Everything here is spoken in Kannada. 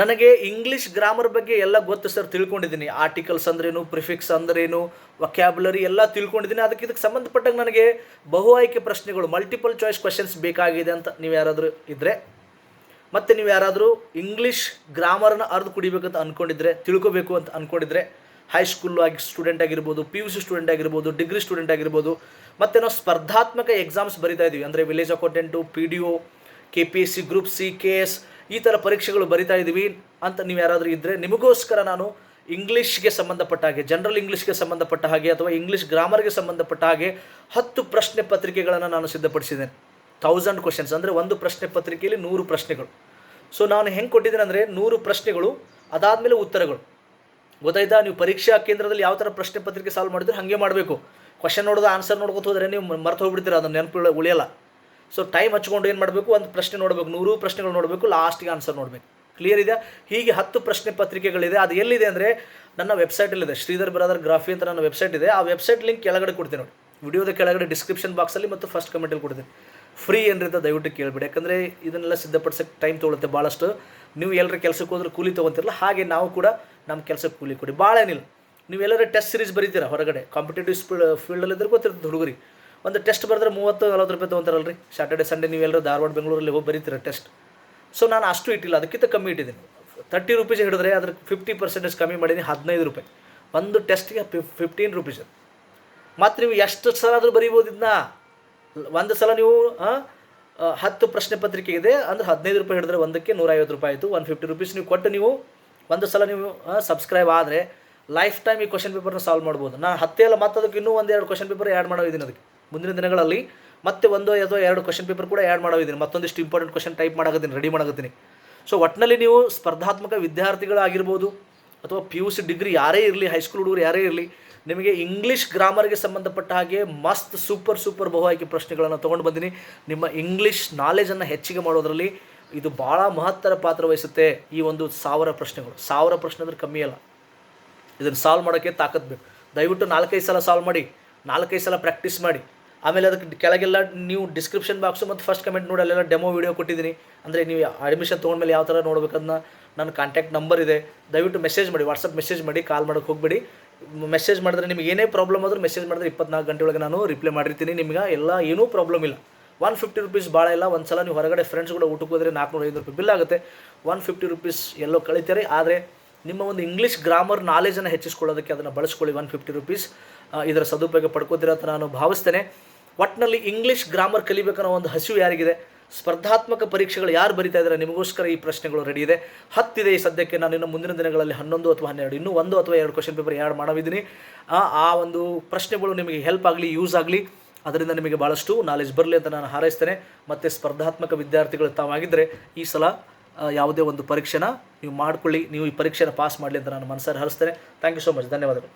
ನನಗೆ ಇಂಗ್ಲೀಷ್ ಗ್ರಾಮರ್ ಬಗ್ಗೆ ಎಲ್ಲ ಗೊತ್ತು ಸರ್ ತಿಳ್ಕೊಂಡಿದ್ದೀನಿ. ಆರ್ಟಿಕಲ್ಸ್ ಅಂದ್ರೇನು ಪ್ರಿಫಿಕ್ಸ್ ಅಂದ್ರೇನು ವಕ್ಯಾಬುಲರಿ ಎಲ್ಲ ತಿಳ್ಕೊಂಡಿದ್ದೀನಿ. ಅದಕ್ಕೆ ಇದಕ್ಕೆ ಸಂಬಂಧಪಟ್ಟಂಗೆ ನನಗೆ ಬಹು ಆಯ್ಕೆ ಪ್ರಶ್ನೆಗಳು ಮಲ್ಟಿಪಲ್ ಚಾಯ್ಸ್ ಕ್ವಶನ್ಸ್ ಬೇಕಾಗಿದೆ ಅಂತ ನೀವು ಯಾರಾದರೂ ಇದ್ದರೆ ಮತ್ತು ನೀವು ಯಾರಾದರೂ ಇಂಗ್ಲೀಷ್ ಗ್ರಾಮರನ್ನ ಅರ್ದು ಕುಡಿಬೇಕಂತ ಅಂದ್ಕೊಂಡಿದ್ರೆ ತಿಳ್ಕೊಬೇಕು ಅಂತ ಅಂದ್ಕೊಂಡಿದ್ರೆ ಹೈಸ್ಕೂಲ್ ಆಗಿ ಸ್ಟೂಡೆಂಟ್ ಆಗಿರ್ಬೋದು ಪಿ ಯು ಸಿ ಸ್ಟೂಡೆಂಟ್ ಆಗಿರ್ಬೋದು ಡಿಗ್ರಿ ಸ್ಟೂಡೆಂಟ್ ಆಗಿರ್ಬೋದು, ಮತ್ತು ನಾವು ಸ್ಪರ್ಧಾತ್ಮಕ ಎಕ್ಸಾಮ್ಸ್ ಬರಿತಾ ಇದ್ದೀವಿ ಅಂದರೆ village accountant P D O K P S C group C K S ಈ ಥರ ಪರೀಕ್ಷೆಗಳು ಬರಿತಾ ಇದ್ದೀವಿ ಅಂತ ನೀವು ಯಾರಾದರೂ ಇದ್ದರೆ ನಿಮಗೋಸ್ಕರ ನಾನು ಇಂಗ್ಲೀಷ್ಗೆ ಸಂಬಂಧಪಟ್ಟ ಹಾಗೆ ಜನರಲ್ ಇಂಗ್ಲೀಷ್ಗೆ ಸಂಬಂಧಪಟ್ಟ ಹಾಗೆ ಅಥವಾ ಇಂಗ್ಲೀಷ್ ಗ್ರಾಮರ್ಗೆ ಸಂಬಂಧಪಟ್ಟ ಹಾಗೆ ಹತ್ತು ಪ್ರಶ್ನೆ ಪತ್ರಿಕೆಗಳನ್ನು ನಾನು ಸಿದ್ಧಪಡಿಸಿದ್ದೇನೆ. ಥೌಸಂಡ್ ಕ್ವಶನ್ಸ್ ಅಂದರೆ ಒಂದು ಪ್ರಶ್ನೆ ಪತ್ರಿಕೆಯಲ್ಲಿ ನೂರು ಪ್ರಶ್ನೆಗಳು. ಸೊ ನಾನು ಹೆಂಗೆ ಕೊಟ್ಟಿದ್ದೀನಿ ಅಂದರೆ ನೂರು ಪ್ರಶ್ನೆಗಳು, ಅದಾದಮೇಲೆ ಉತ್ತರಗಳು. ಗೊತ್ತಾಯ್ತಾ? ನೀವು ಪರೀಕ್ಷಾ ಕೇಂದ್ರದಲ್ಲಿ ಯಾವ ಥರ ಪ್ರಶ್ನೆ ಪತ್ರಿಕೆ ಸಾಲ್ವ್ ಮಾಡಿದ್ರೆ ಹಾಗೆ ಮಾಡಬೇಕು. ಕ್ವಶನ್ ನೋಡೋದು ಆನ್ಸರ್ ನೋಡ್ಕೊತ ಹೋದರೆ ನೀವು ಮರ್ತು ಹೋಗ್ಬಿಡ್ತೀರ, ಅದನ್ನು ನೆನಪು ಉಳಿಯಲ್ಲ. ಸೊ ಟೈಮ್ ಹಚ್ಕೊಂಡು ಏನು ಮಾಡಬೇಕು? ಒಂದು ಪ್ರಶ್ನೆ ನೋಡಬೇಕು. ನೂರು ಪ್ರಶ್ನೆಗಳು ನೋಡಬೇಕು. ಲಾಸ್ಟಿಗೆ ಆನ್ಸರ್ ನೋಡಬೇಕು. ಕ್ಲಿಯರ್ ಇದೆ ಹೀಗೆ ಹತ್ತು ಪ್ರಶ್ನೆ ಪತ್ರಿಕೆಗಳಿದೆ. ಅದು ಎಲ್ಲಿದೆ ಅಂದರೆ ನನ್ನ ವೆಬ್ಸೈಟಲ್ಲಿದೆ ಶ್ರೀಧರ್ ಬ್ರದರ್ ಗ್ರಾಫಿ ಅಂತ ನನ್ನ ವೆಬ್ಸೈಟ್ ಇದೆ. ಆ ವೆಬ್ಸೈಟ್ ಲಿಂಕ್ ಕೆಳಗಡೆ ಕೊಡ್ತೀನಿ ನೋಡಿ. ವಿಡಿಯೋದ ಕೆಳಗಡೆ ಡಿಸ್ಕ್ರಿಪ್ಷನ್ ಬಾಕ್ಸಲ್ಲಿ ಮತ್ತು ಫಸ್ಟ್ ಕಮೆಂಟಲ್ಲಿ ಕೊಡ್ತೀನಿ. ಫ್ರೀ ಏನ್ರಿಂದ ದಯವಿಟ್ಟು ಕೇಳಬೇಡಿ. ಯಾಕಂದರೆ ಇದನ್ನೆಲ್ಲ ಸಿದ್ಧಪಡಿಸೋಕ್ಕೆ ಟೈಮ್ ತೊಗೊಳುತ್ತೆ ಭಾಳಷ್ಟು ನೀವು ಎಲ್ಲರ ಕೆಲಸಕ್ಕೆ ಹೋದ್ರೆ ಕೂಲಿ ತೊಗೊತಿರಲ್ಲ, ಹಾಗೆ ನಾವು ಕೂಡ ನಮ್ಮ ಕೆಲಸಕ್ಕೆ ಕೂಲಿ ಕೊಡಿ. ಭಾಳ ಏನಿಲ್ಲ ನೀವು ಎಲ್ಲರೂ ಟೆಸ್ಟ್ ಸೀರೀಸ್ ಬರೀತೀರಾ ಹೊರಗಡೆ? ಕಾಂಪಿಟೇಟಿವ್ ಸ್ಪೀಡ್ ಫೀಲ್ಡಲ್ಲಿ ಇದ್ದರೆ ಗೊತ್ತಿರ್ತದೆ ಹುಡುಗರಿಗೆ. ಒಂದು ಟೆಸ್ಟ್ ಬರೆದ್ರೆ ಮೂವತ್ತು, ನಲವತ್ತು ರೂಪಾಯಿ ತೊಗೊತಾರಲ್ರಿ. ಸ್ಯಾಟರ್ಡೆ ಸಂಡೇ ನೀವೆಲ್ಲರೂ ಧಾರವಾಡ, ಬೆಂಗಳೂರಲ್ಲಿ ಹೋಗಿ ಬರೀತೀರ ಟೆಸ್ಟ್. ಸೊ ನಾನು ಅಷ್ಟು ಇಟ್ಟಿಲ್ಲ. ಅದಕ್ಕಿಂತ ಕಮ್ಮಿ ಇಟ್ಟಿದ್ದೀನಿ. ತರ್ಟಿ ರುಪೀಸ್ ಹಿಡಿದ್ರೆ ಅದ್ರ ಫಿಫ್ಟಿ ಪರ್ಸೆಂಟೇಜ್ ಕಮ್ಮಿ ಮಾಡೀನಿ, ಹದಿನೈದು ರೂಪಾಯಿ. ಒಂದು ಟೆಸ್ಟ್ಗೆ ಫಿಫ್ಟೀನ್ ರುಪೀಸ್ ಮತ್ತು ನೀವು ಎಷ್ಟು ಸಲ ಆದರೂ ಬರೀಬೋದು ಒಂದು ಸಲ ನೀವು ಹತ್ತು ಪ್ರಶ್ನೆ ಪತ್ರಿಕೆ ಇದೆ, ಅಂದರೆ ಹದಿನೈದು ರೂಪಾಯಿ ಹಿಡಿದ್ರೆ ಒಂದಕ್ಕೆ ನೂರೈವತ್ತು ರೂಪಾಯಿ ಆಯಿತು ಒನ್ ಫಿಫ್ಟಿ ರುಪೀಸ್ ನೀವು ಕೊಟ್ಟು ನೀವು ಒಂದು ಸಲ ನೀವು ಸಬ್ಸ್ಕ್ರೈಬ್ ಆದರೆ ಲೈಫ್ ಟೈಮ್ ಈ ಕ್ವಶನ್ ಪೇಪರ್ನ ಸಾಲ್ವ್ ಮಾಡ್ಬೋದು. ನಾನು ಹತ್ತೇ ಅಲ್ಲ, ಮತ್ತು ಅದಕ್ಕೆ ಇನ್ನೂ ಒಂದೆರಡು ಕ್ವಶನ್ ಪೇಪರ್ ಆ್ಯಡ್ ಮಾಡೋದಿದ್ದೀನಿ ಅದಕ್ಕೆ. ಮುಂದಿನ ದಿನಗಳಲ್ಲಿ ಮತ್ತೆ ಒಂದು ಅಥವಾ ಎರಡು ಕ್ವಶನ್ ಪೇಪರ್ ಕೂಡ ಆ್ಯಡ್ ಮಾಡೋದಿದ್ದೀನಿ ಮತ್ತೊಂದಿಷ್ಟು ಇಂಪಾರ್ಟೆಂಟ್ ಕ್ವಶನ್ ಟೈಪ್ ಮಾಡಾಕತ್ತೀನಿ ರೆಡಿ ಮಾಡಾಕತ್ತೀನಿ. ಸೊ ಒಟ್ಟಿನಲ್ಲಿ ನೀವು ಸ್ಪರ್ಧಾತ್ಮಕ ವಿದ್ಯಾರ್ಥಿಗಳಾಗಿರ್ಬೋದು ಅಥವಾ ಪಿ ಯು ಸಿ ಡಿಗ್ರಿ ಯಾರೇ ಇರಲಿ ಹೈಸ್ಕೂಲ್ ಹುಡುಗರು ಯಾರೇ ಇರಲಿ, ನಿಮಗೆ ಇಂಗ್ಲೀಷ್ ಗ್ರಾಮರ್ಗೆ ಸಂಬಂಧಪಟ್ಟ ಹಾಗೆ ಮಸ್ತ್ ಸೂಪರ್ ಸೂಪರ್ ಬಹು ಆಯ್ಕೆ ಪ್ರಶ್ನೆಗಳನ್ನು ತೊಗೊಂಡು ಬಂದಿನಿ. ನಿಮ್ಮ ಇಂಗ್ಲೀಷ್ ನಾಲೆಜನ್ನು ಹೆಚ್ಚಿಗೆ ಮಾಡೋದರಲ್ಲಿ ಇದು ಭಾಳ ಮಹತ್ತರ ಪಾತ್ರ ವಹಿಸುತ್ತೆ ಈ ಒಂದು ಸಾವಿರ ಪ್ರಶ್ನೆಗಳು. ಸಾವಿರ ಪ್ರಶ್ನೆ ಅಂದ್ರೆ ಕಮ್ಮಿ ಅಲ್ಲ. ಇದನ್ನು ಸಾಲ್ವ್ ಮಾಡೋಕ್ಕೆ ತಾಕತ್ ಬೇಕು. ದಯವಿಟ್ಟು ನಾಲ್ಕೈದು ಸಲ ಸಾಲ್ವ್ ಮಾಡಿ, ನಾಲ್ಕೈದು ಸಲ ಪ್ರಾಕ್ಟೀಸ್ ಮಾಡಿ. ಆಮೇಲೆ ಅದಕ್ಕೆ ಕೆಳಗೆಲ್ಲ ನೀವು ಡಿಸ್ಕ್ರಿಪ್ಷನ್ ಬಾಕ್ಸು ಮತ್ತು ಫಸ್ಟ್ ಕಮೆಂಟ್ ನೋಡಿ ಅಲ್ಲೆಲ್ಲ ಡೆಮೋ ವೀಡಿಯೋ ಕೊಟ್ಟಿದ್ದೀನಿ. ಅಂದರೆ ನೀವು ಅಡ್ಮಿಷನ್ ತೊಗೊಂಡ್ಮೇಲೆ ಯಾವ ಥರ ನೋಡ್ಬೇಕನ್ನ ನನ್ನ ಕಾಂಟ್ಯಾಕ್ಟ್ ನಂಬರ್ ಇದೆ. ದಯವಿಟ್ಟು ಮೆಸೇಜ್ ಮಾಡಿ ವಾಟ್ಸಪ್ ಮೆಸೇಜ್ ಮಾಡಿ ಕಾಲ್ ಮಾಡೋಕ್ಕೆ ಹೋಗಬೇಡಿ. ಮೆಸೇಜ್ ಮಾಡಿದ್ರೆ ನಿಮ್ಗೆ ಏನೇ ಪ್ರಾಬ್ಲಮ್ ಆದರೂ ಮೆಸೇಜ್ ಮಾಡಿದ್ರೆ ಇಪ್ಪತ್ನಾಲ್ಕು ಗಂಟೆ ಒಳಗೆ ನಾನು ರಿಪ್ಲೈ ಮಾಡಿರ್ತೀನಿ. ನಿಮ್ಗೆ ಎಲ್ಲ ಏನೂ ಪ್ರಾಬ್ಲಮ್ ಇಲ್ಲ. ಒನ್ ಫಿಫ್ಟಿ ರುಪೀಸ್ ಭಾಳ ಇಲ್ಲ. ಒಂದು ಸಲ ನೀವು ಹೊರಗಡೆ ಫ್ರೆಂಡ್ಸ್ ಕೂಡ ಊಟಕ್ಕೆ ಹೋದರೆ ನಾಲ್ಕುನೂರ ಐದು ರೂಪಾಯಿ ಬಿಲ್ ಆಗುತ್ತೆ. ಒನ್ ಫಿಫ್ಟಿ ರುಪೀಸ್ ಎಲ್ಲೋ ಕಳೀತಾರೆ. ಆದರೆ ನಿಮ್ಮ ಒಂದು ಇಂಗ್ಲೀಷ್ ಗ್ರಾಮರ್ ನಾಲೆಜನ್ನು ಹೆಚ್ಚಿಸ್ಕೊಳ್ಳೋದಕ್ಕೆ ಅದನ್ನು ಬಳಸ್ಕೊಳ್ಳಿ. ಒನ್ ಫಿಫ್ಟಿ ರುಪೀಸ್ ಇದರ ಸದುಪಯೋಗ ಪಡ್ಕೋತೀರ ಅಂತ ನಾನು ಭಾವಿಸ್ತೇನೆ. ಒಟ್ಟಿನಲ್ಲಿ ಇಂಗ್ಲೀಷ್ ಗ್ರಾಮರ್ ಕಲಿಬೇಕನ್ನೋ ಒಂದು ಹಸಿವು ಯಾರಿಗಿದೆ? ಸ್ಪರ್ಧಾತ್ಮಕ ಪರೀಕ್ಷೆಗಳು ಯಾರು ಬರಿತಾ ಇದ್ದಾರೆ? ನಿಮಗೋಸ್ಕರ ಈ ಪ್ರಶ್ನೆಗಳು ರೆಡಿ ಇದೆ. ಹತ್ತಿದೆ ಈ ಸದ್ಯಕ್ಕೆ. ನಾನು ಇನ್ನು ಮುಂದಿನ ದಿನಗಳಲ್ಲಿ ಹನ್ನೊಂದು ಅಥವಾ ಹನ್ನೆರಡು, ಇನ್ನೂ ಒಂದು ಅಥವಾ ಎರಡು ಕ್ವಶನ್ ಪೇಪರ್ ಎರಡು ಮಾಡಿದ್ದೀನಿ ಆ ಆ ಒಂದು ಪ್ರಶ್ನೆಗಳು ನಿಮಗೆ ಹೆಲ್ಪ್ ಆಗಲಿ ಯೂಸ್ ಆಗಲಿ, ಅದರಿಂದ ನಿಮಗೆ ಭಾಳಷ್ಟು ನಾಲೆಜ್ ಬರಲಿ ಅಂತ ನಾನು ಹಾರೈಸ್ತೇನೆ. ಮತ್ತು ಸ್ಪರ್ಧಾತ್ಮಕ ವಿದ್ಯಾರ್ಥಿಗಳು ತಾವಾಗಿದ್ದರೆ ಈ ಸಲ ಯಾವುದೇ ಒಂದು ಪರೀಕ್ಷೆನ ನೀವು ಮಾಡ್ಕೊಳ್ಳಿ. ನೀವು ಈ ಪರೀಕ್ಷೆನ ಪಾಸ್ ಮಾಡಲಿ ಅಂತ ನಾನು ಮನಸ್ಸಾರೆ ಹರಿಸ್ತೇನೆ. ಥ್ಯಾಂಕ್ ಯು ಸೊ ಮಚ್ ಧನ್ಯವಾದಗಳು.